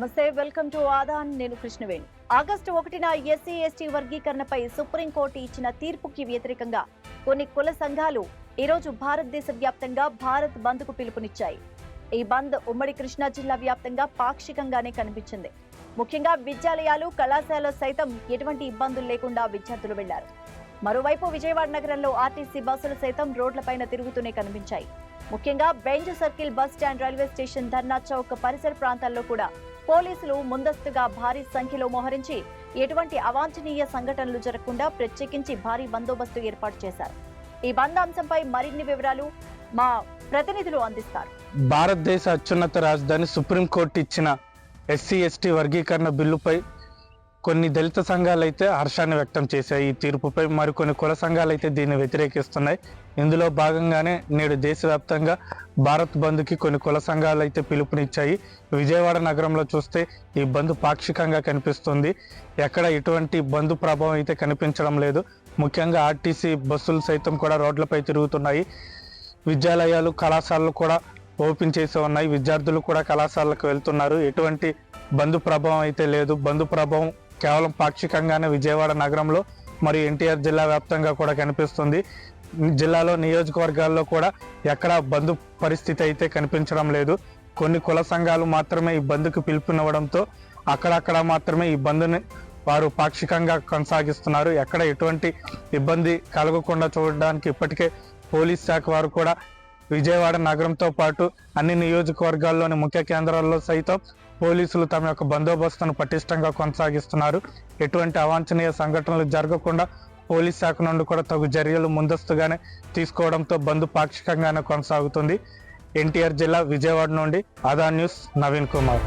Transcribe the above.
నమస్తే welcome to Aadhan. నేను Krishnaveni. August ఒకటిన ఎస్సీ ఎస్టీ వర్గీకరణపై సుప్రీంకోర్టు ఇచ్చిన తీర్పుకి వ్యతిరేకంగా కొన్ని కుల సంఘాలు ఈరోజు భారతదేశ వ్యాప్తంగా భారత్ బంద్కు పిలుపునిచ్చాయి. ఈ బంద్ ఉమ్మడి కృష్ణా జిల్లా వ్యాప్తంగా పాక్షికంగానే కనిపించింది. ముఖ్యంగా విద్యాలయాలు కళాశాలలు సైతం ఎటువంటి ఇబ్బందులు లేకుండా విద్యార్థులు వెళ్ళారు. మరోవైపు విజయవాడ నగరంలో ఆర్టీసీ బస్సులు సైతం రోడ్లపైన తిరుగుతూనే కనిపించాయి. ముఖ్యంగా Benz circle bus stand railway station Dharna Chowk పరిసర ప్రాంతాల్లో కూడా పోలీసులు ముందస్తుగా భారీ సంఖ్యలో మోహరించి ఎటువంటి అవాంఛనీయ సంఘటనలు జరగకుండా ప్రత్యేకించి భారీ బందోబస్తు ఏర్పాటు చేశారు. ఈ బంద్ అంశంపై మరిన్ని వివరాలు మా ప్రతినిధులు అందిస్తారు. భారతదేశ అత్యున్నత రాజధాని సుప్రీంకోర్టు ఇచ్చిన ఎస్సీ ఎస్టీ వర్గీకరణ బిల్లుపై కొన్ని దళిత సంఘాలు అయితే హర్షాన్ని వ్యక్తం చేశాయి. ఈ తీర్పుపై మరికొన్ని కుల సంఘాలు అయితే దీన్ని వ్యతిరేకిస్తున్నాయి. ఇందులో భాగంగానే నేడు దేశవ్యాప్తంగా భారత్ బంద్కి కొన్ని కుల సంఘాలు అయితే పిలుపునిచ్చాయి. విజయవాడ నగరంలో చూస్తే ఈ బంద్ పాక్షికంగా కనిపిస్తుంది. ఎక్కడ ఎటువంటి బంద్ ప్రభావం అయితే కనిపించడం లేదు. ముఖ్యంగా ఆర్టీసీ బస్సులు సైతం కూడా రోడ్లపై తిరుగుతున్నాయి. విద్యాలయాలు కళాశాలలు కూడా ఓపెన్ చేసి ఉన్నాయి. విద్యార్థులు కూడా కళాశాలకు వెళ్తున్నారు. ఎటువంటి బంధు ప్రభావం అయితే లేదు. బంధు ప్రభావం కేవలం పాక్షికంగానే విజయవాడ నగరంలో మరియు ఎన్టీఆర్ జిల్లా వ్యాప్తంగా కూడా కనిపిస్తుంది. జిల్లాలో నియోజకవర్గాల్లో కూడా ఎక్కడ బంధు పరిస్థితి అయితే కనిపించడం లేదు. కొన్ని కుల సంఘాలు మాత్రమే ఈ బంద్కు పిలుపునివ్వడంతో అక్కడక్కడ మాత్రమే ఈ బంద్ని వారు పాక్షికంగా కొనసాగిస్తున్నారు. ఎక్కడ ఎటువంటి ఇబ్బంది కలగకుండా చూడడానికి ఇప్పటికే పోలీస్ శాఖ వారు కూడా విజయవాడ నగరంతో పాటు అన్ని నియోజకవర్గాల్లోని ముఖ్య కేంద్రాల్లో సైతం పోలీసులు తమ యొక్క బందోబస్తును పటిష్టంగా కొనసాగిస్తున్నారు. ఎటువంటి అవాంఛనీయ సంఘటనలు జరగకుండా పోలీస్ శాఖ నుండి కూడా తగు చర్యలు ముందస్తుగానే తీసుకోవడంతో బంద్ పాక్షికంగానే కొనసాగుతుంది. ఎన్టీఆర్ జిల్లా విజయవాడ నుండి ఆదా న్యూస్ నవీన్ కుమార్.